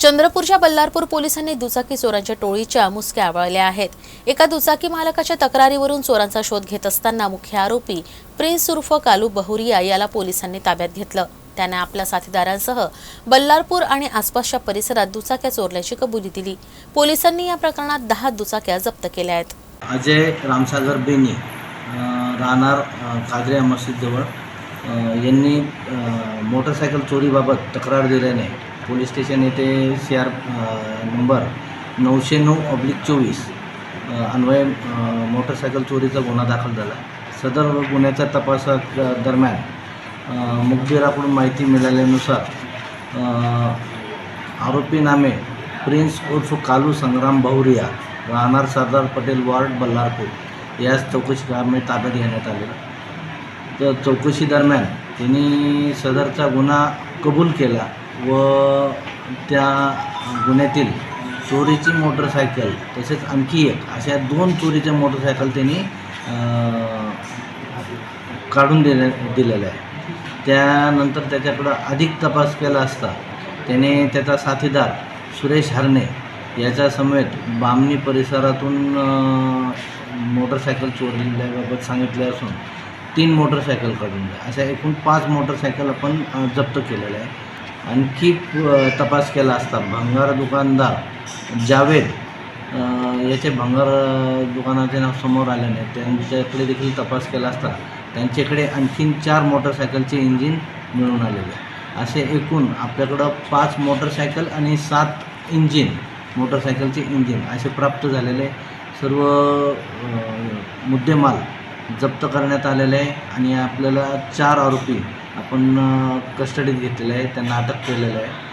चंद्रपूरच्या बल्लारपूर पोलिसांनी दुचाकी चोरांच्या टोळीच्या मुसक्या आवळल्या आहेत. एका दुचाकी मालकाच्या तक्रारीवरून चोरांचा शोध घेत असताना मुख्य आरोपी प्रिन्स उर्फ कालू बहुरिया याला पोलिसांनी ताब्यात घेतलं. त्याने आपल्या साथीदारांसह बल्लारपूर आणि आसपासच्या परिसरात दुचाक्या चोरल्याची कबुली दिली. पोलिसांनी या प्रकरणात दहा दुचाक्या जप्त केल्या आहेत. अजय रामसागर बेनी राहणार काजऱ्या मस्जिदजवळ यांनी मोटरसायकल चोरीबाबत तक्रार दिल्याने पोलीस स्टेशन येथे सी आर नंबर नऊशे नऊ ऑब्लिक चोवीस अन्वय मोटरसायकल चोरीचा गुन्हा दाखल झाला. सदर गुन्ह्याच्या तपासा दरम्यान मुखबिराकडून माहिती मिळाल्यानुसार आरोपी नामे प्रिन्स उर्फ कालू संग्राम बहुरिया राहणार सरदार पटेल वार्ड बल्लारपूर. याच चौकशी कामे ताब्यात घेण्यात आले तर चौकशी दरम्यान त्यांनी सदरचा गुन्हा कबूल केला. व त्या गुन्ह्यातील चोरीची मोटरसायकल तसेच आणखी एक अशा दोन चोरीच्या मोटरसायकल त्यांनी काढून दिल्या दिलेल्या आहे त्यानंतर त्याच्याकडं अधिक तपास केला असता त्याने त्याचा साथीदार सुरेश हरणे याच्या समेत बामणी परिसरातून मोटरसायकल चोरल्याबाबत सांगितले असून तीन मोटरसायकल काढून द्या अशा एकूण पाच मोटरसायकल आपण जप्त केलेल्या आहे आणखी तपास केला असता. भंगार दुकानदार जावेद याचे भंगार दुकानाचे नाव समोर आल्याने त्यांच्याकडे देखील तपास केला असता. त्यांच्याकडे आणखीन चार मोटरसायकलचे इंजिन मिळून आलेले. आहे. असे एकूण आपल्याकडं पाच मोटरसायकल आणि सात इंजिन मोटरसायकलचे इंजिन असे प्राप्त झालेले. सर्व मुद्देमाल जप्त करण्यात आलेले आहे आणि आपल्याला चार आरोपी आपण कस्टडीत घेतलेलं आहे त्यांना अटक केलेलं आहे.